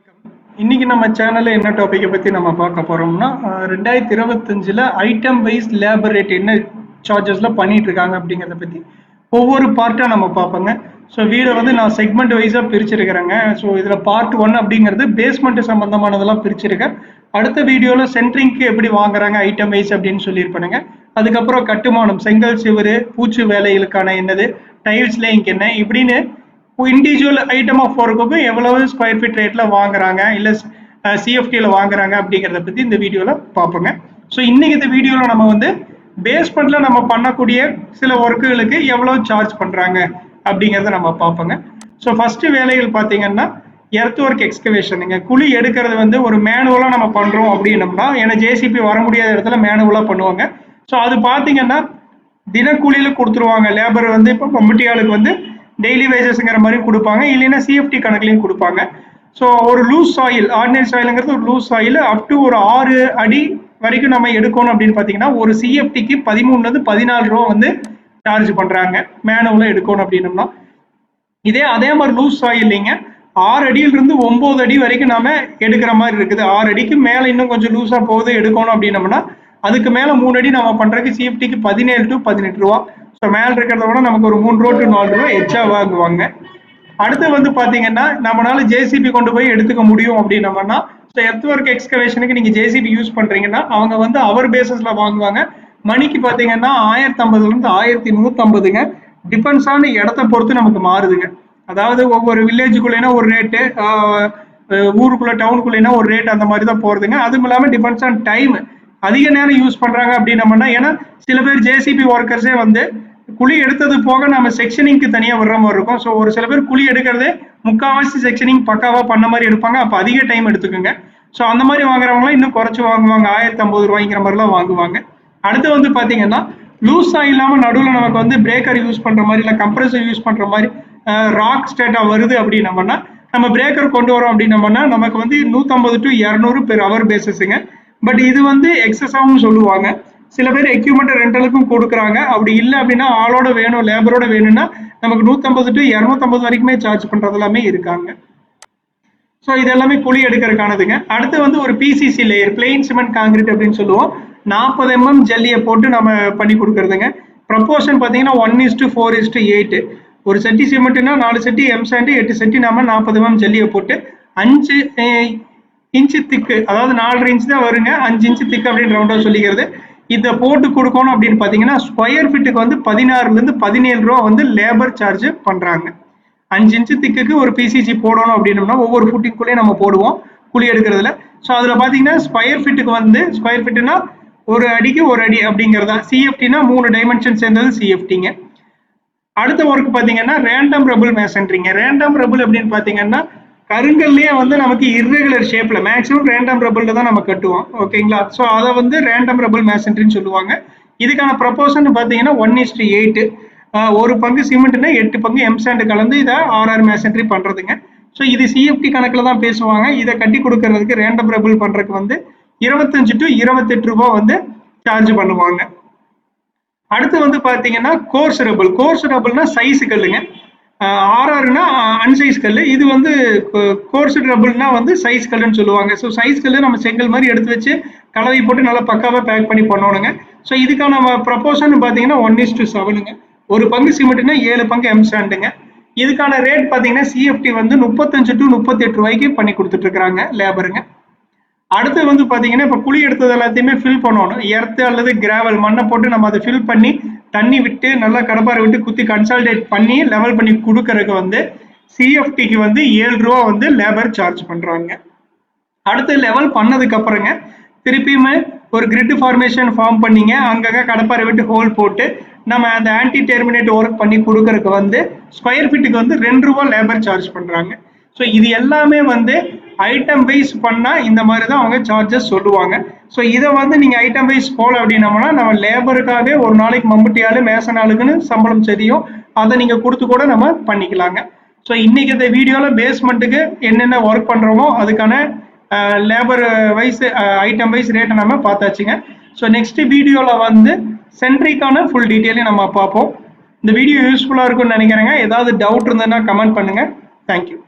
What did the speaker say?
வணக்கம். இன்னைக்கு நம்ம சேனல்ல என்ன டாபிக்கை பத்தி நம்ம பார்க்க போறோம்னா ரெண்டாயிரத்தி இருபத்தஞ்சுல ஐட்டம் வைஸ் லேபர் ரேட் என்ன சார்ஜஸ்ல பண்ணிட்டு இருக்காங்க அப்படிங்கிறத பத்தி ஒவ்வொரு பார்ட்டா நம்ம பார்ப்போங்க. ஸோ வீடை வந்து நான் செக்மெண்ட் வைஸா பிரிச்சிருக்கிறேங்க. ஸோ இதுல பார்ட் ஒன் அப்படிங்கிறது பேஸ்மெண்ட் சம்பந்தமானதெல்லாம் பிரிச்சிருக்கேன். அடுத்த வீடியோல சென்ட்ரிங்க்கு எப்படி வாங்குறாங்க ஐட்டம் வைஸ் அப்படின்னு சொல்லியிருப்பானுங்க. அதுக்கப்புறம் கட்டுமானம் செங்கல் சிவரு பூச்சு வேலைகளுக்கான என்னது டைல்ஸ்ல லேயிங்க் என்ன இப்படின்னு இண்டிவிஜுவல் ஐட்டம் ஆஃப் ஒர்க்குக்கும் எவ்வளவு ஸ்கொயர் ஃபீட் ரேட்ல வாங்குறாங்க? இல்ல சிஎஃப்டியில் வாங்குறாங்க அப்படிங்கிறத பத்தி இந்த வீடியோல பார்ப்போங்க. ஸோ இன்னைக்கு இந்த வீடியோல நம்ம வந்து பேஸ்மெண்ட்ல நம்ம பண்ணக்கூடிய சில ஒர்க்குகளுக்கு எவ்வளவு சார்ஜ் பண்றாங்க அப்படிங்கிறத நம்ம பார்ப்போங்க. ஸோ ஃபர்ஸ்ட் வேலைகள் பார்த்தீங்கன்னா எர்த் ஒர்க் எக்ஸ்கவேஷனுங்க குழி எடுக்கிறது வந்து ஒரு மேனுவலாக நம்ம பண்ணுறோம் அப்படின்னம்னா ஏன்னா ஜேசிபி வர முடியாத இடத்துல மேனுவலாக பண்ணுவாங்க. ஸோ அது பார்த்தீங்கன்னா தினக்கூலியில் கொடுத்துருவாங்க. லேபர் வந்து இப்போ கமிட்டியாளுக்கு வந்து டெய்லி வேஜஸ்ங்கிற மாதிரி கொடுப்பாங்க. இல்லைன்னா சிஎஃப்டி கணக்குலையும் கொடுப்பாங்க. ஸோ ஒரு லூஸ் சாயில் ஆர்டினரி சாயிலுங்கிறது ஒரு லூஸ் சாயில் அப் டு ஒரு ஆறு அடி வரைக்கும் நம்ம எடுக்கணும் அப்படின்னு பார்த்தீங்கன்னா ஒரு சிஎஃப்டிக்கு பதிமூணுலேருந்து பதினாலு ரூபா வந்து சார்ஜ் பண்ணுறாங்க மேனுவலாக எடுக்கணும் அப்படின்னம்னா. இதே அதே மாதிரி லூஸ் சாயில்லைங்க ஆறு அடியிலிருந்து ஒம்பது அடி வரைக்கும் நாம எடுக்கிற மாதிரி இருக்குது. ஆறு அடிக்கு மேலே இன்னும் கொஞ்சம் லூஸாக போகுது எடுக்கணும் அப்படின்னம்னா அதுக்கு மேலே மூணு அடி நம்ம பண்ணுறதுக்கு சிஎஃப்டிக்கு பதினேழு டு பதினெட்டு ரூபா. ஸோ மேலே இருக்கிறத விட நமக்கு ஒரு மூணு ரூபா டு நாலு ரூபா எச்சா வாங்குவாங்க. அடுத்து வந்து பார்த்தீங்கன்னா நம்மளால ஜேசிபி கொண்டு போய் எடுத்துக்க முடியும் அப்படின்னம்னா ஸோ எர்த் ஒர்க் எக்ஸ்கவேஷனுக்கு நீங்கள் ஜேசிபி யூஸ் பண்ணுறீங்கன்னா அவங்க வந்து அவர் பேசஸில் வாங்குவாங்க. மணிக்கு பார்த்தீங்கன்னா ஆயிரத்தி ஐம்பதுலேருந்து ஆயிரத்தி நூற்றம்பதுங்க டிஃபென்ஸான டிபெண்ட்ஸ் ஆன இடத்த பொறுத்து நமக்கு மாறுதுங்க. அதாவது ஒவ்வொரு வில்லேஜுக்குள்ளேனா ஒரு ரேட்டு ஊருக்குள்ள டவுனுக்குள்ளேனா ஒரு ரேட் அந்த மாதிரி தான் போகிறதுங்க அதுவும் இல்லாமல் டிபெண்ட்ஸ் ஆன் டைம் அதிக நேரம் யூஸ் பண்ணுறாங்க அப்படின்னம்னா ஏன்னா சில பேர் ஜேசிபி ஒர்க்கர்ஸே வந்து குழி எடுத்தது போக நம்ம செக்ஷனிங்க்கு தனியா விடுற மாதிரி இருக்கும். ஸோ ஒரு சில பேர் குழி எடுக்கிறதே முக்காவாசி செக்ஷனிங் பக்காவா பண்ண மாதிரி எடுப்பாங்க. அப்போ அதிக டைம் எடுத்துக்கோங்க. ஸோ அந்த மாதிரி வாங்குறவங்களாம் இன்னும் குறைச்சு வாங்குவாங்க. ஆயிரத்தி ஐம்பது ரூபாய்ங்கிற மாதிரிலாம் வாங்குவாங்க. அடுத்து வந்து பாத்தீங்கன்னா லூஸா இல்லாம நடுவில் நமக்கு வந்து பிரேக்கர் யூஸ் பண்ற மாதிரி இல்லை கம்ப்ரஸர் யூஸ் பண்ற மாதிரி ராக் ஸ்டேட்டா வருது அப்படின்னம்னா நம்ம பிரேக்கர் கொண்டு வரோம் அப்படின்னம்னா நமக்கு வந்து நூற்றம்பது டு இரநூறு பெர் ஹவர் பேசஸுங்க பட் இது வந்து எக்ஸஸாகவும் சொல்லுவாங்க. சில பேர் எக்யூப்மெண்ட் ரெண்டலுக்கும் கொடுக்குறாங்க. அப்படி இல்லை அப்படின்னா ஆளோட வேணும் லேபரோட வேணும்னா நமக்கு நூற்றம்பது டு இரநூத்தம்பது வரைக்குமே சார்ஜ் பண்ணுறது எல்லாமே இருக்காங்க. ஸோ இது எல்லாமே குழி எடுக்கிறதுக்கானதுங்க. அடுத்து வந்து ஒரு PCC layer plain cement concrete அப்படின்னு சொல்லுவோம். நாற்பது எம்எம் ஜல்லியை போட்டு நம்ம பண்ணி கொடுக்குறதுங்க. ப்ரப்போர்ஷன் பார்த்தீங்கன்னா one is to four is eight eight ஒரு செட்டி சிமெண்ட்னா நாலு செட்டி எம் சாண்டு எட்டு செட்டி நம்ம நாற்பது எம்எம் ஜல்லியை போட்டு அஞ்சு இன்ச்சு திக்கு அதாவது நாலரை இன்ச்சு தான் வருங்க. அஞ்சு இன்ச்சு திக்கு அப்படின்னு ரவுண்டாக சொல்லிக்கிறது. இதை போட்டு கொடுக்கணும் அப்படின்னு பார்த்தீங்கன்னா ஸ்கொயர் ஃபீட்டுக்கு வந்து பதினாறுலேருந்து பதினேழு ரூபா வந்து லேபர் சார்ஜ் பண்ணுறாங்க அஞ்சு இன்ச்சு திக்குக்கு ஒரு பிசிசி போடணும் அப்படின்னம்னா ஒவ்வொரு ஃபுட்டிங்குள்ளேயும் நம்ம போடுவோம் குழி எடுக்கிறதுல. ஸோ அதில் பார்த்தீங்கன்னா ஸ்கொயர் ஃபீட்டுக்கு வந்து ஸ்கொயர் ஃபீட்டுனா ஒரு அடிக்கு ஒரு அடி அப்படிங்கிறதா. சிஎஃப்டினா மூணு டைமென்ஷன் சேர்ந்தது சிஎஃப்டிங்க அடுத்த ஒர்க் பார்த்தீங்கன்னா ரேண்டம் ரபுள் மேசன்ட்ரிங்க ரேண்டம் ரபுள் அப்படின்னு பார்த்தீங்கன்னா கருங்கல்லையே வந்து நமக்கு இர்ரெகுலர் ஷேப்ல மேக்ஸிமம் ரேண்டம் ரபுள்ல தான் நம்ம கட்டுவோம். ஓகேங்களா ஸோ அதை வந்து ரேண்டம் ரபுள் மேசன்ட்ரின்னு சொல்லுவாங்க. இதுக்கான ப்ரப்போசன் பார்த்தீங்கன்னா ஒன் இஸ்ட் எயிட் ஒரு பங்கு சிமெண்ட்னா எட்டு பங்கு எம்சாண்ட் கலந்து இதை ஆர்ஆர் மேசன்ட்ரி பண்ணுறதுங்க ஸோ இது சிஎஃப்டி கணக்கில் தான் பேசுவாங்க. இதை கட்டி கொடுக்கறதுக்கு ரேண்டம் ரபுள் பண்ணுறதுக்கு வந்து இருபத்தஞ்சு டு இருபத்தெட்டு ரூபாய் வந்து சார்ஜ் பண்ணுவாங்க. அடுத்து வந்து பார்த்தீங்கன்னா கோர்ஸ் ரபிள் கோர்ஸ் ரபிள்னா சைஸ் கல்லுங்க ஆர்ஆர்னா அன்சைஸ் கல் இது வந்து கோர்ஸ் ரபிள்னா வந்து சைஸ் கல்லுன்னு சொல்லுவாங்க. ஸோ சைஸ் கல் நம்ம செங்கல் மாதிரி எடுத்து வச்சு கலவை போட்டு நல்லா பக்காவாக பேக் பண்ணி பண்ணணுங்க ஸோ இதுக்கான ப்ரப்போசன் பார்த்தீங்கன்னா ஒன் இஸ் டு செவனுங்க ஒரு பங்கு சிமெண்ட்னா ஏழு பங்கு எம் சாண்டுங்க இதுக்கான ரேட் பார்த்தீங்கன்னா சிஎஃப்டி வந்து முப்பத்தஞ்சு டு முப்பத்தெட்டு ரூபாய்க்கு பண்ணி கொடுத்துட்டு இருக்கிறாங்க லேபருங்க அடுத்து வந்து பார்த்தீங்கன்னா இப்போ குழி எடுத்தது எல்லாத்தையுமே ஃபில் பண்ணணும். எர்த்து அல்லது கிராவல் மண்ணை போட்டு நம்ம அதை ஃபில் பண்ணி தண்ணி விட்டு நல்லா கடப்பாரை விட்டு குத்தி கன்சால்டேட் பண்ணி லெவல் பண்ணி கொடுக்கறதுக்கு வந்து சிஎஃப்டிக்கு வந்து ஏழு ரூபா வந்து லேபர் சார்ஜ் பண்ணுறாங்க அடுத்து லெவல் பண்ணதுக்கு அப்புறங்க திருப்பியுமே ஒரு கிரிட் ஃபார்மேஷன் ஃபார்ம் பண்ணிங்க. அங்கங்கே கடப்பாரை விட்டு ஹோல் போட்டு நம்ம அந்த ஆன்டி டெர்மினேட் ஒர்க் பண்ணி கொடுக்கறதுக்கு வந்து ஸ்கொயர் ஃபீட்டுக்கு வந்து ரெண்டு ரூபா லேபர் சார்ஜ் பண்ணுறாங்க ஸோ இது எல்லாமே வந்து ஐட்டம் வைஸ் பண்ணால் இந்த மாதிரி தான் அவங்க சார்ஜஸ் சொல்லுவாங்க. ஸோ இதை வந்து நீங்கள் ஐட்டம் வைஸ் போகல அப்படின்னோம்னா நம்ம லேபருக்காகவே ஒரு நாளைக்கு மம்புட்டி ஆளு மேசன் ஆளுக்குன்னு சம்பளம் தெரியும் அதை நீங்கள் கொடுத்து கூட நம்ம பண்ணிக்கலாங்க. ஸோ இன்றைக்கி இந்த வீடியோவில் பேஸ்மெண்ட்டுக்கு என்னென்ன ஒர்க் பண்ணுறோமோ அதுக்கான லேபர் வைஸ் ஐட்டம் வைஸ் ரேட்டை நம்ம பார்த்தாச்சுங்க. ஸோ நெக்ஸ்ட் வீடியோவில் வந்து சென்ட்ரிக்கான ஃபுல் டீட்டெயிலையும் நம்ம பார்ப்போம். இந்த வீடியோ யூஸ்ஃபுல்லாக இருக்கும்னு நினைக்கிறேங்க. ஏதாவது டவுட் இருந்ததுன்னா கமெண்ட் பண்ணுங்க. தேங்க்யூ